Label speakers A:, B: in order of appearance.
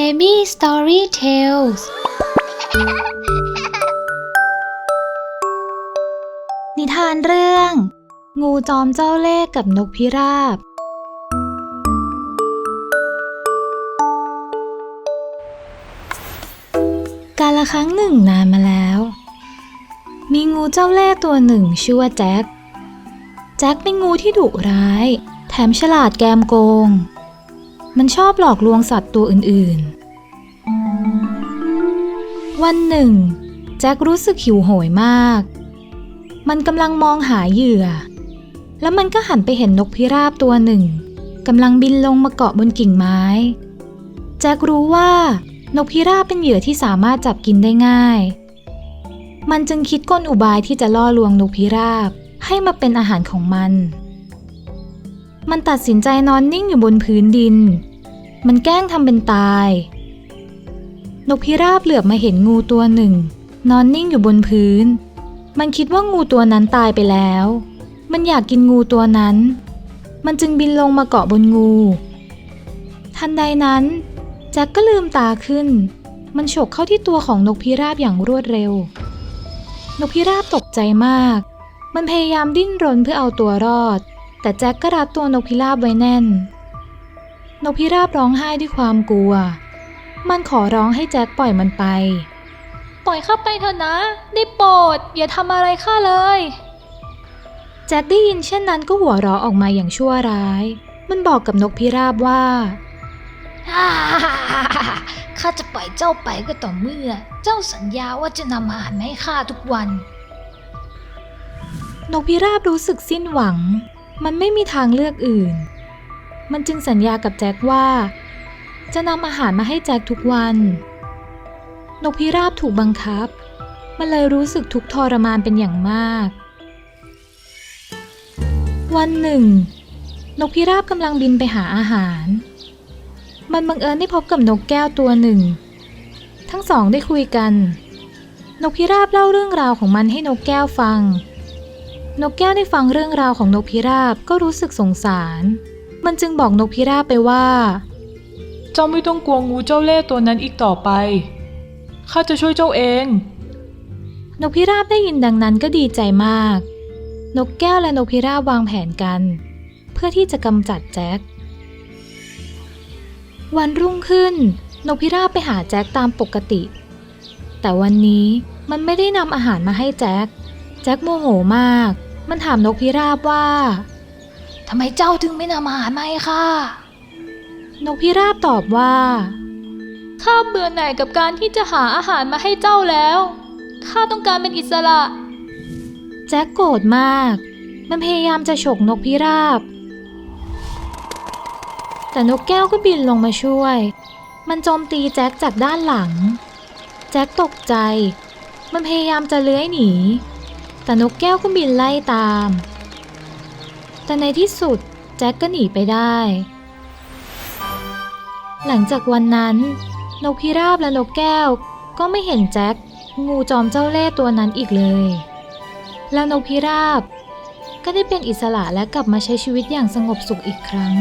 A: Baby Story Tales นิทานเรื่อง งูจอมเจ้าเล่ห์กับนกพิราบ กาละครั้งหนึ่งนานมาแล้ว มีงูเจ้าเล่ห์ตัวหนึ่งชื่อว่าแจ็ค แจ็คเป็นงูที่ดุร้าย แถมฉลาดแกมโกง มันชอบหลอกลวงสัตว์ตัวอื่นๆ วันหนึ่ง แจ็ครู้สึกหิวโหยมาก มันกำลังมองหาเหยื่อ แล้วมันก็หันไปเห็นนกพิราบตัวหนึ่งกำลังบินลงมาเกาะบนกิ่งไม้ แจ็ครู้ว่านกพิราบเป็นเหยื่อที่สามารถจับกินได้ง่าย มันจึงคิดกลอุบายที่จะล่อลวงนกพิราบให้มาเป็นอาหารของมัน มันตัดสินใจนอนนิ่งอยู่บนพื้นดิน มันแกล้งทำเป็นตาย นกพิราบเหลือบมาเห็นงูตัวหนึ่ง นอนนิ่งอยู่บนพื้น มันคิดว่างูตัวนั้นตายไปแล้ว มันอยากกินงูตัวนั้น มันจึงบินลงมาเกาะบนงู ทันใดนั้นแจ็คก็ลืมตาขึ้น มันฉกเข้าที่ตัวของนกพิราบอย่างรวดเร็ว นกพิราบตกใจมาก มันพยายามดิ้นรนเพื่อเอาตัวรอด แต่แจ็คก็รัดตัวนกพิราบไว้แน่น นกพิราบร้องไห้ด้วยความกลัว มันขอร้องให้แจ็คปล่อยมันไป ปล่อยข้าไปเถอะนะ ได้โปรดอย่าทำอะไรข้าเลย แจ็คได้ยินเช่นนั้นก็หัวเราะออกมาอย่างชั่วร้าย มันบอกกับนกพิราบว่า
B: ฮ่าฮ่าฮ่าฮ่าฮ่าข้าจะปล่อยเจ้าไปก็ต่อเมื่อ เจ้าสัญญาว่าจะนำอาหารมาให้ข้าทุกวัน
A: นกพิราบรู้สึกสิ้นหวัง มันไม่มีทางเลือกอื่น มันจึงสัญญากับแจ็คว่า จะนำอาหารมาให้แจ็คทุกวัน นกพิราบถูกบังคับ มันเลยรู้สึกทุกทรมานเป็นอย่างมาก วันหนึ่ง นกพิราบกำลังบินไปหาอาหาร มันบังเอิญได้พบกับนกแก้วตัวหนึ่ง ทั้งสองได้คุยกัน นกพิราบเล่าเรื่องราวของมันให้นกแก้วฟัง นกแก้วได้ฟังเรื่องราวของนกพิราบก็รู้สึกสงสาร มันจึงบอกนกพิราบไปว่า
C: เจ้าไม่ต้องกลัวงูเจ้าเล่ห์ตัวนั้นอีกต่อไป ข้าจะช่วยเจ้าเอง
A: นกพิราบได้ยินดังนั้นก็ดีใจมาก นกแก้วและนกพิราบวางแผนกัน เพื่อที่จะกำจัดแจ็ค วันรุ่งขึ้น นกพิราบไปหาแจ็คตามปกติ แต่วันนี้มันไม่ได้นำอาหารมาให้แจ็คแจ็คโมโหมาก มันถามนกพิราบว่า
B: ทำไมเจ้าถึงไม่นำอาหารมาให้ข้า
A: นกพิราบตอบว่า
B: ข้าเบื่อหน่ายกับการที่จะหาอาหารมาให้เจ้าแล้ว ข้าต้องการเป็นอิสระ
A: แจ็คโกรธมาก มันพยายามจะฉกนกพิราบ แต่นกแก้วก็บินลงมาช่วย มันโจมตีแจ็คจากด้านหลัง แจ็คตกใจ มันพยายามจะเลื้อยหนี แต่นกแก้วก็บินไล่ตาม แต่ในที่สุดแจ็คก็หนีไปได้ หลังจากวันนั้น นกพิราบและนกแก้ว ก็ไม่เห็นแจ็คงูจอมเจ้าเล่ห์ตัวนั้นอีกเลย แล้วนกพิราบ ก็ได้เป็นอิสระและกลับมาใช้ชีวิตอย่างสงบสุขอีกครั้ง